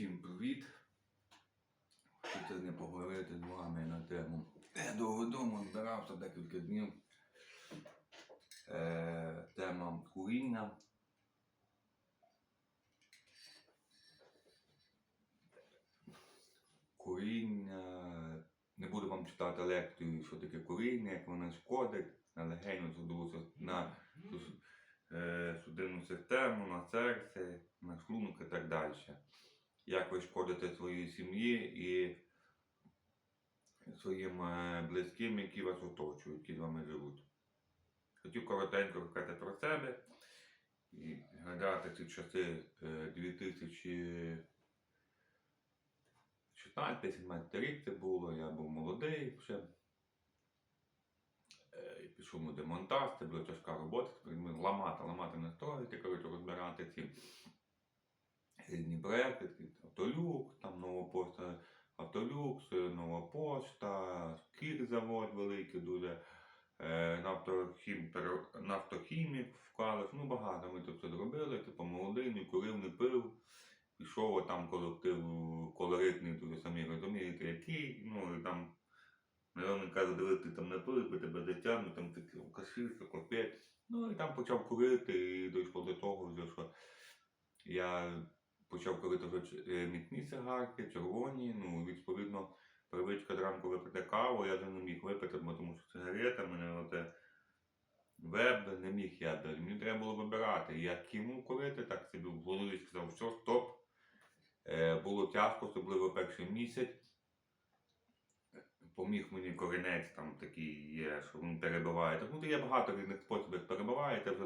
Всім привіт! Хочу сьогодні поговорити з вами на тему. Я довго вдома збирався декілька днів. Е, тема куріння. Куріння. Не буду вам читати лекцію, що таке куріння, як воно шкодить на судову, на е, судинну систему, на серце, на шлунок і так далі. Як ви шкодите своїй сім'ї і своїм е, близьким, які вас оточують, які з вами живуть. Хотів коротенько розказати про себе і згадати ці часи е, 2016-17 рік це було, я був молодий ще. Е, Пішов на демонтаж, це була тяжка робота, ми ламати, ламати не строїти, коротше, розбирати ці різні проекти, автолюк, там нова пошта, автолюкс, нова пошта, кірзавод великий дуже, е, нафтохім, нафтохімік вклали, ну багато ми тут все зробили, типу молодий, курив, не пив. Пішов там колектив колоритний, дуже самі розумієте, який, ну і там Мирони каже, диви, ти там не пив, би тебе затягнуть, там такі каширка, копець. Ну і там почав курити і дійшло до того, вже, що я почав курити вже е, міцні сигарки, червоні, ну, відповідно, привичка зранку випити каву, я вже не міг випити, тому що сигарета, мене оте веб не міг я далі. Мені треба було вибирати, як кину курити, так собі в голові сказав, що стоп. Е, було тяжко, особливо перший місяць. Поміг мені корінець там такий є, що він перебиває. Ну, є багато різних способів перебиває, це вже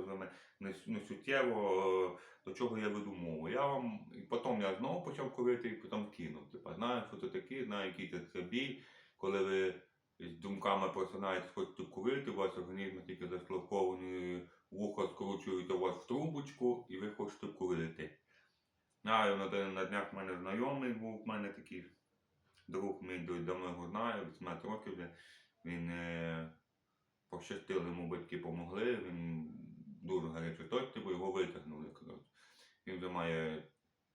не, не суттєво, е, до чого я веду мову. Я вам, і потім я знову почав курити і потім кинув. Типа, знаю, що це таке, знаю, який це, це біль, коли ви з думками просинаєтесь, хочете курити, у вас організм тільки зашлакований, вухо скручується у вас в трубочку, і ви хочете курити. Знаю, на, на днях в мене знайомий був, в мене такий друг мій давно його знаю, 18 років вже. Він е, пощастило, йому батьки допомогли, він дуже гарячий точці, бо його витягнули. Коротше. Він вже має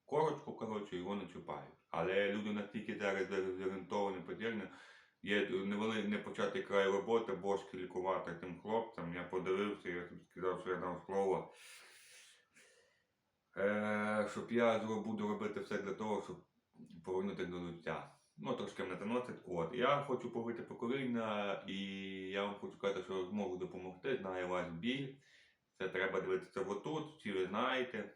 корочку, коротше, його не чіпають. Але люди настільки зараз дезорієнтовані, подірні, є невели, не початий край роботи, бошки лікувати тим хлопцям. Я подивився, я сказав, що я дав слово. Е, щоб я буду робити все для того, щоб повернути до життя. Заносить. От. Я хочу поговорити про коріння, і я вам хочу сказати, що зможу допомогти, знаю ваш біль. Це треба дивитися отут, всі ви знаєте,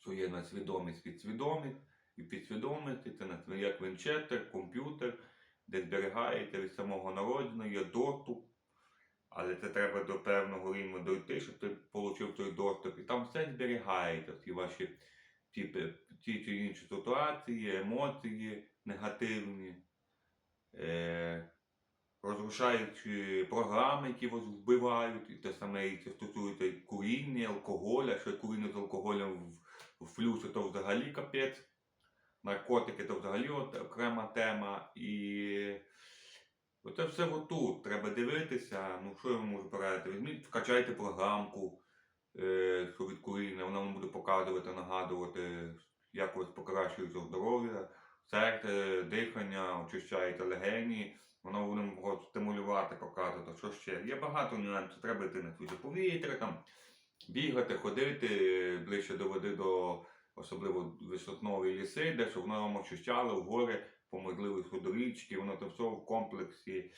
що є на свідомість підсвідомість. І підсвідомості це як винчестер, комп'ютер, де зберігається від самого народження, є доступ. Але це треба до певного рівня дойти, щоб ти отримав той доступ. І там все зберігається, всі ваші ті, ті чи інші ситуації, емоції негативні, е, розрушаючі програми, які вас вбивають, і те саме і це стосується і куріння, алкоголя, що куріння з алкоголем в, плюсі, то взагалі капець. Наркотики то взагалі от окрема тема. І оце все отут. Треба дивитися. Ну що я можу порадити? Візьміть, вкачайте програмку, е, що від куріння, вона вам буде показувати, нагадувати, як у вас покращується здоров'я, серце, дихання, очищаєте легені, воно буде стимулювати, показувати, що ще. Є багато нюансів, треба йти на свіже повітря, там, бігати, ходити е, ближче до води, до особливо висотнові ліси, де щоб воно вам очищало в гори, по можливості до річки, воно це все в комплексі.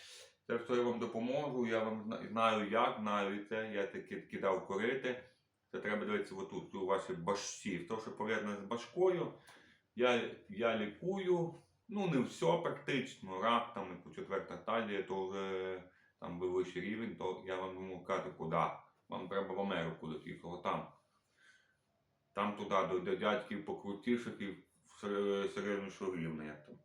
Це все я вам допоможу, я вам знаю як, знаю це, я таки кидав корити. Це треба дивитися отут, у вашій башці. То, що пов'язане з башкою, я, я лікую, ну не все практично, рак там, у четверта стадія, то вже там би вищий рівень, то я вам можу казати, куди. Вам треба в Америку летіти, там. Там туди до, до дядьків покрутіших і середнішого рівня. Як там.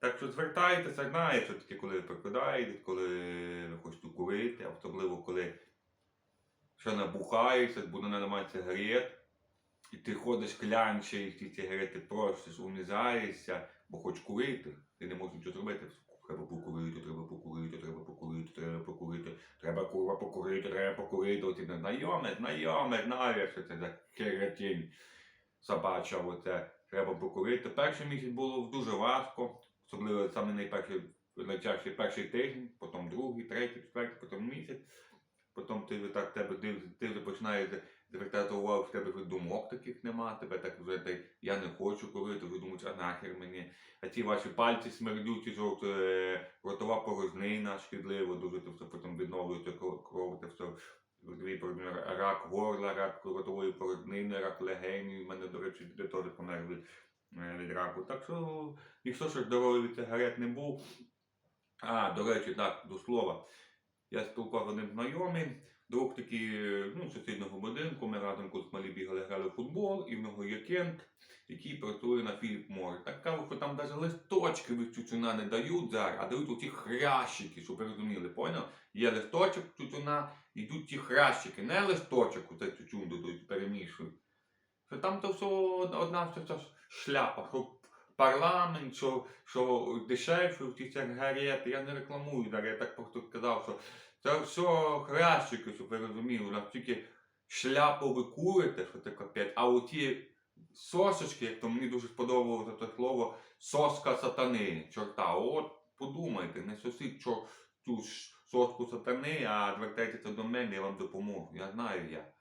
Так що звертайтеся, знаю, що таке, коли прикидаєте, коли ви хочете курити, особливо коли ще набухаєшся, буде наливати сигарет, і ти ходиш клянче, і ті сигарети просиш, унізаєшся, бо хочеш курити, ти не можеш нічого зробити. Треба покурити, треба покурити, треба покурити, треба покурити, треба курва покурити, треба покурити. Оці знайоме, знайоме, знаю, що це за кератин собача, оце треба покурити. Перший місяць було дуже важко, особливо саме найперший, найчастіше перший тиждень, потім другий, третій, четвертий, потім місяць. Потім ти так тебе ти вже починаєш звертати увагу, в тебе вже думок таких нема, тебе так вже ти, я не хочу курити, вже думаєш, а нахер мені. А ті ваші пальці смердючі, жовт, е, ротова порожнина шкідлива, дуже це все потім відновлюється кров, кров все рак горла, рак ротової порожнини, рак легенів. У мене, до речі, діти теж помер від, е, від раку. Так що, ніхто що здоровий від сигарет не був. А, до речі, так, до слова. Я спілкував одним знайомим, такий, е, ну, сусіднього будинку, ми разом колись малі бігали, грали в футбол, і в нього є кент, який працює на Філіп Мор. Так кажуть, що там навіть листочки від тютюна не дають зараз, а дають оті хрящики, щоб ви розуміли, поняв? Є листочок тютюна, йдуть ті хрящики, не листочок, оцей тютюн додають, перемішують. Що там то все одна вся шляпа, що парламент, що, що дешевше ті сигарети, я не рекламую, зараз я так просто сказав, що це все хрящики, щоб ви розуміли, у шляпу ви курите, що це капець, а оті сосочки, як то мені дуже сподобалося це слово, соска сатани, чорта, от подумайте, не сосіть чор, цю соску сатани, а звертайтеся до мене, я вам допоможу, я знаю як.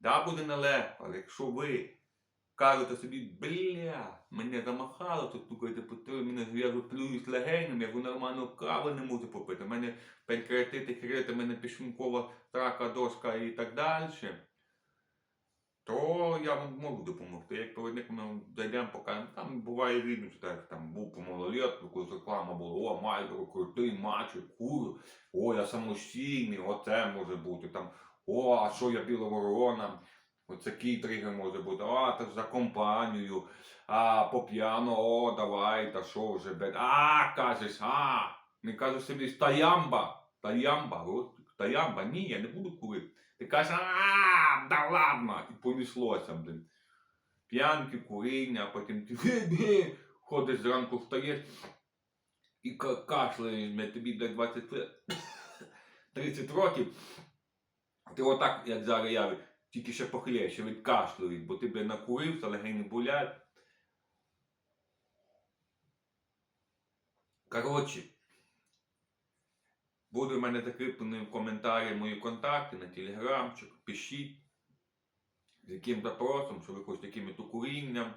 Да, буде нелегко, але якщо ви кажете собі, бля, мене замахало, тут стукаєте по мене я плююсь легенем, я нормально кави не можу попити, у мене панкреатити, хрити, у мене пішункова трака, дошка і так далі, то я вам можу допомогти. Як провідник ми зайдемо, покажемо, там буває різно, що так, там був по малолетку, реклама була, о, Мальборо, крутий, мачо, курю, о, я самостійний, оце може бути, там, о, а що я біла такий тригер може бути, а, та ж за компанію, а по п'яно, о, давай, та що вже, бед. А, кажеш, а, не кажеш собі, таямба, таямба, от, таямба, ні, я не буду курити. Ти кажеш, а, да ладно, і понеслося, блин. П'янки, куріння, а потім ти ходиш зранку встаєш і кашляєш, тобі блядь, 20 30 років. Ти отак, як зараз я, тільки ще похлеще відкашлюють, бо ти б накурився, легені болять. Коротше, буде в мене закріплений в коментарі мої контакти на телеграмчик. Пишіть, з яким запросом, що ви хочете яким-то курінням,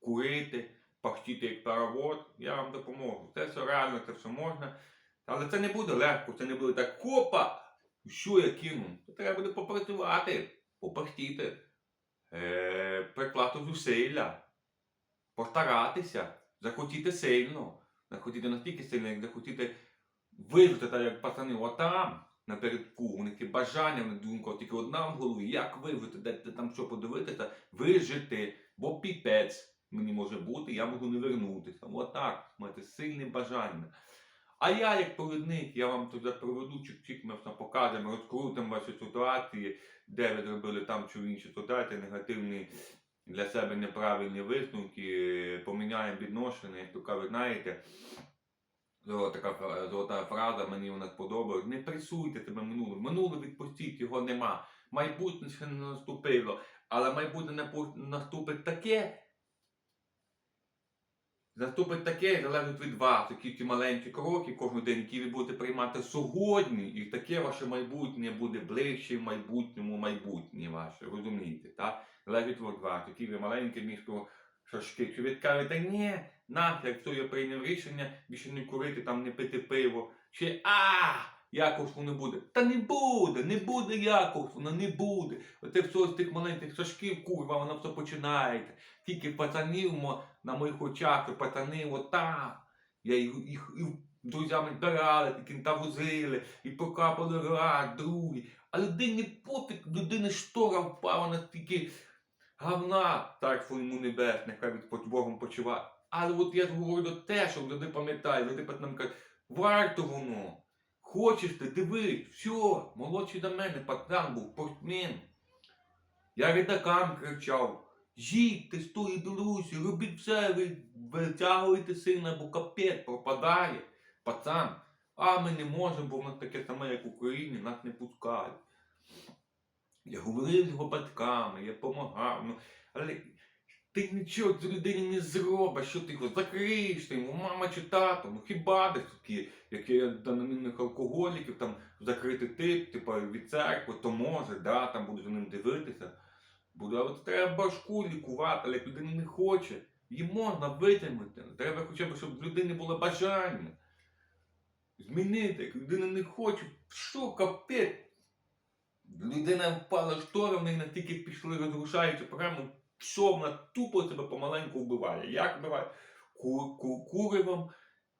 курити, пахтіти як паровод, я вам допоможу. Це все реально, це все можна. Але це не буде легко, це не буде так копа. Що я кину? Треба буде попрацювати попахтіти, е, приклати зусилля, постаратися, захотіти сильно, захотіти настільки сильно, як захотіти вижити, так як пацани, отам, напередку, у них бажання, вони думка, тільки одна в голові, як вижити, де там що подивитися, вижити, бо піпець мені може бути, я можу не вернутися. Отак, маєте сильне бажання. А я, як провідник, я вам туди проведу, чик-чик, ми покажемо, розкрутимо ваші ситуації, де ви зробили там чи в то дайте негативні для себе неправильні висновки, поміняємо відношення, як то кажуть, знаєте. Така золота фраза, мені вона сподобалась. Не пресуйте тебе минулим. Минуле відпустіть, його нема. Майбутнє ще не наступило. Але майбутнє наступить таке. Наступить таке, залежить від вас, які ті маленькі кроки кожен день, які ви будете приймати сьогодні, і таке ваше майбутнє буде ближче в майбутньому майбутнє ваше, розумієте, так? Залежить від вас, які ви маленькі місто шашки. Чи ви кажете, ні, нафіг, все, я прийняв рішення, більше не курити, там не пити пиво. Чи а, якось воно буде. Та не буде, не буде якось, воно не буде. Оце все з тих маленьких шашків, курва, воно все починається. Тільки пацанів на моїх очах, що пацани отак. Я їх, їх, їх друзями збирали, такі та возили, і покапали раз, другий. А людині пофіг, людини штора впала настільки говна, царство йому небесне, хай від Богом почуває. Але от я говорю те, що люди пам'ятають, люди нам кажуть, варто воно. Хочеш ти, дивись, все, молодший до мене, пацан був, спортсмен. Я рідакам кричав, з тої Білорусі, робіть все, ви витягуєте сина, бо капець пропадає. Пацан, а ми не можемо, бо в нас таке саме, як в Україні, нас не пускають. Я говорив з його батьками, я допомагав. Ну, але Ти нічого цій людині не зробиш, що ти його закриєш, ти йому мама чи тато, ну хіба десь такі, як є анонімних алкоголіків, там закритий тип, типу від церкви, то може, да, там будуть за ним дивитися. Буде, але треба башку лікувати, але як людина не хоче, її можна витягнути. Треба хоча б, щоб в людини було бажання. Змінити, як людина не хоче, що капець. Людина впала штора, в неї настільки пішли розрушаючи програму, що вона тупо себе помаленьку вбиває. Як вбиває? Ку- ку- куривом,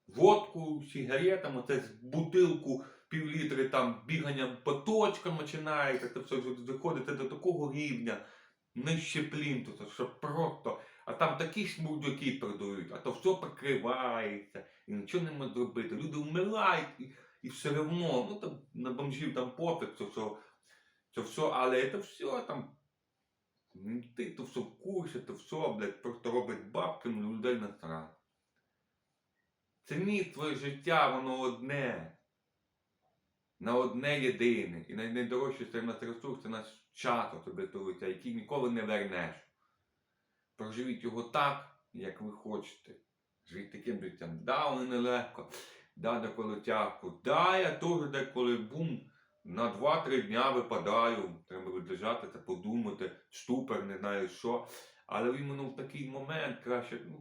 водку, сигаретами, це з бутилку півлітри там біганням по точкам починається, це все вже доходить до такого рівня, нижче плінтуса, що просто. А там такі шмурдяки продають, а то все прикривається, і нічого не можна зробити. Люди вмирають і, і все одно, ну там на бомжів там пофіг, це все, це все, але це все там. М, Ти то все в курсі, то все, блядь, просто робить бабки, ну, людей насрати. Цініть своє життя, воно одне. На одне єдине. І най- найдорожчий серед нас ресурс це наш час особистого життя, який ніколи не вернеш. Проживіть його так, як ви хочете. Живіть таким життям. Да, воно нелегко, да, деколи тяжко. Да, я теж деколи бум. На 2-3 дня випадаю, треба відлежати та подумати, штупер, не знаю що. Але іменно в такий момент краще, ну,